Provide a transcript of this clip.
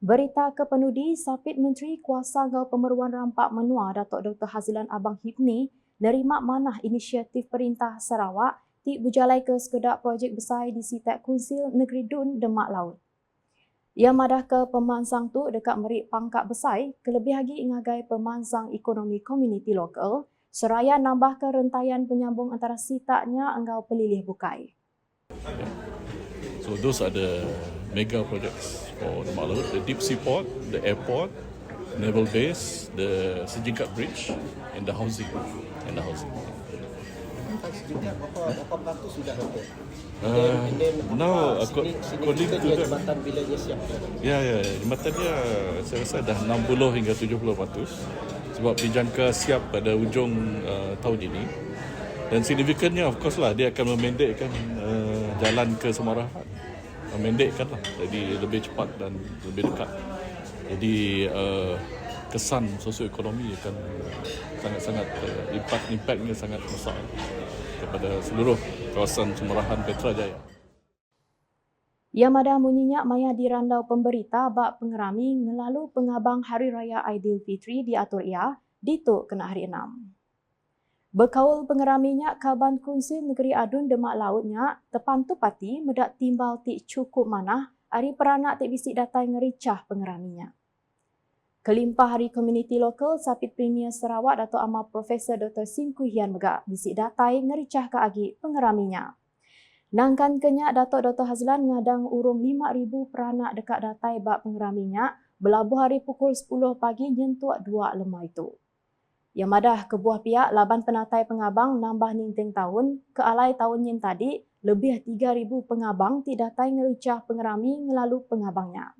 Berita kepenudi Sapit Menteri Kuasa Gau Pemeruan Rampak Menua Datuk Dr. Hazilan Abang Hibni nerima manah inisiatif Perintah Sarawak ti berjalai ke sekedar projek besar di Sitek Kunsil Negeri Dun Demak Laut. Ia madah ke pemansang tu dekat merik pangkat besar kelebih lagi ingagai pemansang ekonomi komuniti lokal seraya nambah ke rentayan penyambung antara sitaknya enggau pelilih bukai. So those are the mega projects for the Laut, the deep sea port, the airport, naval base, the Sejingkat Bridge, and the housing. And the housing. Sejumlah berapa berapa beratus sudah dapat. Uh, now, acco- according to the- bila dia siap. Ya, ya, jembatan dia saya rasa dah 60 hingga 70 ratus sebab dijangka siap pada ujung uh, tahun ini. Dan signifikannya of course lah dia akan memendekkan uh, jalan ke Semarahan. Memendekkan lah. Jadi lebih cepat dan lebih dekat. Jadi uh, kesan sosioekonomi akan sangat-sangat uh, impact impactnya sangat besar kepada seluruh kawasan Semarahan Petra Jaya. Ia madah munyinya maya dirandau pemberita bak pengerami ngelalu pengabang Hari Raya Aidilfitri diatur ia dituk kena hari enam. Berkaul pengeraminya Kaban Kunsil Negeri Adun Demak Lautnya tepantu pati medak timbal ti cukup manah hari peranak ti bisik datai ngericah pengeraminya. Kelimpah Hari Komuniti Lokal Sapit Premier Sarawak Dato' Amar Profesor Dr. Sim Kuhian Megak bisik datai ngericah ke agi pengeraminya. Nangkan kenyak Datuk Dr. Hazlan ngadang urung 5,000 peranak dekat datai bak pengeraminya belabuh hari pukul 10 pagi nyentuak dua lemah itu. Yang madah kebuah pihak laban penatai pengabang nambah ninteng tahun ke alai tahun yang tadi lebih 3,000 pengabang tidak datai ngericah pengerami ngelalu pengabangnya.